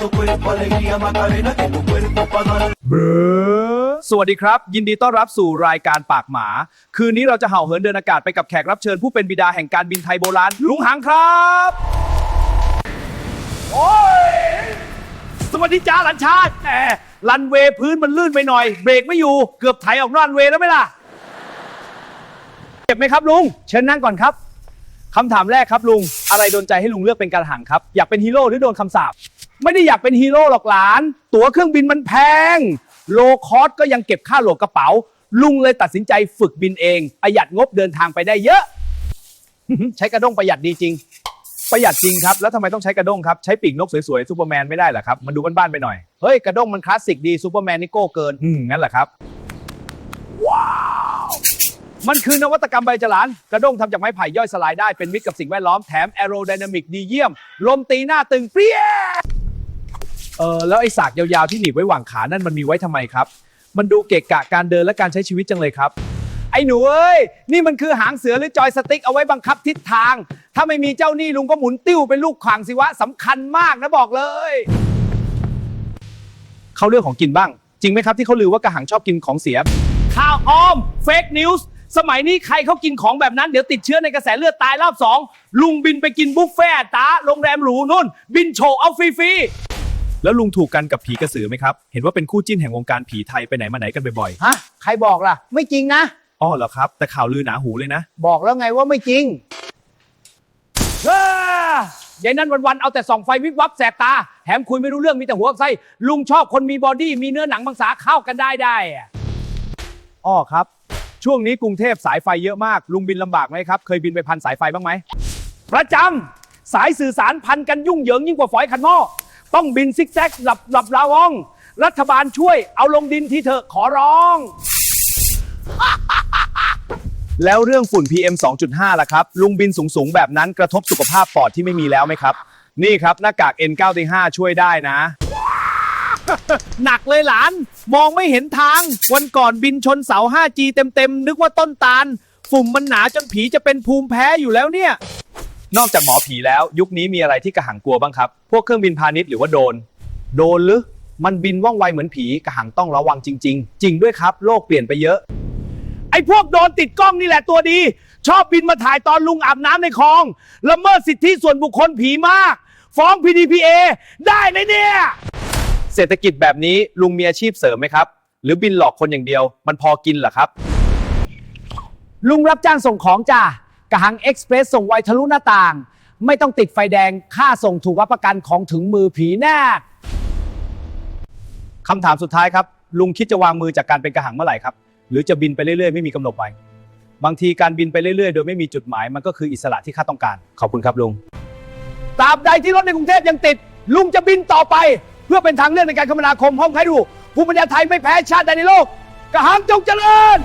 tu cuerpo alegría Macarena, que tu cuerpo pa' dar สวัสดีครับ ยินดีต้อนรับสู่รายการปากหมา คืนนี้เราจะเห่าเหินเดินอากาศไปกับแขกรับเชิญผู้เป็นบิดาแห่งการบินไทยโบราณลุงหังครับโอ้ยสวัสดีจ้าหลันชาติแหมรันเวย์พื้นมันลื่นไปหน่อย เบรกไม่อยู่เกือบไถออกนอกรันเวย์แล้วไหมล่ะ เจ็บไหมครับลุง เชิญนั่งก่อนครับคำถามแรกครับลุง อะไรโดนใจให้ลุงเลือกเป็นการหังครับ อยากเป็นฮีโร่หรือโดนคำสาป ไม่ได้อยากเป็นฮีโร่หรอกหลาน ตั๋วเครื่องบินมันแพง โลคอสก็ยังเก็บค่าโหลดกระเป๋า ลุงเลยตัดสินใจฝึกบินเอง ประหยัดงบเดินทางไปได้เยอะ ใช้กระด้งประหยัดดีจริง ประหยัดจริงครับ แล้วทำไมต้องใช้กระด้งครับ ใช้ปีกนกสวยๆซูเปอร์แมนไม่ได้เหรอครับ มันดูบ้านๆไปหน่อย เฮ้ยกระด้งมันคลาสสิกดีซูเปอร์แมนนี่โก้เกินอืมงั้นเหรอครับมันคือนวัตกรรมใบจลาน กระด้งทำจากไม้ไผ่ย่อยสลายได้เป็นมิตรกับสิ่งแวดล้อมแถมแอโรไดนามิกดีเยี่ยม ลมตีหน้าตึงเปรี้ย เออแล้วไอ้สากยาวๆที่หนีบไว้หว่างขานั่นมันมีไว้ทำไมครับ มันดูเกะกะการเดินและการใช้ชีวิตจังเลยครับ ไอ้หนูเอ้ยนี่มันคือหางเสือหรือจอยสติ๊กเอาไว้บังคับทิศทาง ถ้าไม่มีเจ้านี่ลุงก็หมุนติ้วเป็นลูกขวางสิวะสำคัญมากนะบอกเลย เข้าเรื่องของกินบ้าง จริงไหมครับที่เขาลือว่ากระหังชอบกินของเสีย ข่าวอ้อมเฟกนิวส์สมัยนี้ใครเขากินของแบบนั้นเดี๋ยวติดเชื้อในกระแสเลือดตายรอบสองลุงบินไปกินบุฟเฟ่ต์ตาโรงแรมหรูนู่น บินโชว์เอาฟรี แล้วลุงถูกกันกับผีกระสือไหมครับ เห็นว่าเป็นคู่จิ้นแห่งวงการผีไทยไปไหนมาไหนกันบ่อยฮะใครบอกล่ะ ไม่จริงนะ ๆ อ้อเหรอครับ แต่ข่าวลือหนาหูเลยนะ บอกแล้วไงว่าไม่จริงอ้ายายนั่นวันๆเอาแต่ส่องไฟวิบวับแสบตาแถมคุยไม่รู้เรื่องมีแต่หัวกับไส้ลุงชอบคนมีบอดี้มีเนื้อหนังบางสาเข้ากันได้ได้อะอ้อครับ ช่วงนี้กรุงเทพสายไฟเยอะมาก ลุงบินลำบากไหมครับ เคยบินไปพันสายไฟบ้างไหม ประจำสายสื่อสารพันกันยุ่งเหยิงยิ่งกว่าฝอยขันหม้อ ต้องบินซิกแซกหลับหลับลาวอง รัฐบาลช่วยเอาลงดินที่เถอะขอร้อง แล้วเรื่องฝุ่น PM 2.5 ล่ะครับ ลุงบินสูง ๆ แบบนั้นกระทบสุขภาพปอดที่ไม่มีแล้วไหมครับ นี่ครับหน้ากาก N95 ช่วยได้นะ หนักเลยหลาน มองไม่เห็นทาง วันก่อนบินชนเสา 5G เต็ม ๆ นึกว่าต้นตาล ฝุ่มมันหนาจนผีจะเป็นภูมิแพ้อยู่แล้วเนี่ย นอกจากหมอผีแล้วยุคนี้มีอะไรที่กระหังกลัวบ้างครับ พวกเครื่องบินพาณิชย์หรือว่าโดรนโดรนหรือมันบินว่องไวเหมือนผีกระหังต้องระวังจริง ๆ จริงด้วยครับ โลกเปลี่ยนไปเยอะ ไอ้พวกโดนติดกล้องนี่แหละตัวดี ชอบบินมาถ่ายตอนลุงอาบน้ำในคลองละเมิดสิทธิส่วนบุคคลผีมาก ฟ้อง PDPA ได้ไหมเนี่ย เศรษฐกิจแบบนี้ลุงมีอาชีพเสริมไหมครับ หรือบินหลอกคนอย่างเดียว มันพอกินเหรอครับ ลุงรับจ้างส่งของจ้า กระหังเอ็กซ์เพรสส่งไวทะลุหน้าต่าง ไม่ต้องติดไฟแดงค่าส่งถูกรับประกันของถึงมือผีแน่คำถามสุดท้ายครับ ลุงคิดจะวางมือจากการเป็นกระหังเมื่อไหร่ครับ หรือจะบินไปเรื่อยๆ ไม่มีกำหนดไว้บางทีการบินไปเรื่อยๆ โดยไม่มีจุดหมายมันก็คืออิสระที่ข้าต้องการ ขอบคุณครับลุงตราบใดที่รถในกรุงเทพยังติด ลุงจะบินต่อไป เพื่อเป็นทางเลือกในการคมนาคมห้องใครดูภูมิปัญญาไทยไม่แพ้ชาติใดในโลก กระหังจงเจริญ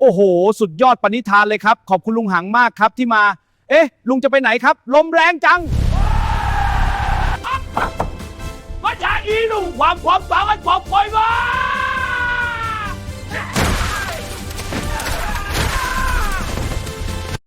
โอ้โห สุดยอดปณิธานเลยครับ ขอบคุณลุงหังมากครับที่มา เอ๊ะ ลุงจะไปไหนครับ ลมแรงจังก็จะอีลุงความความฝังให้ความปล่อ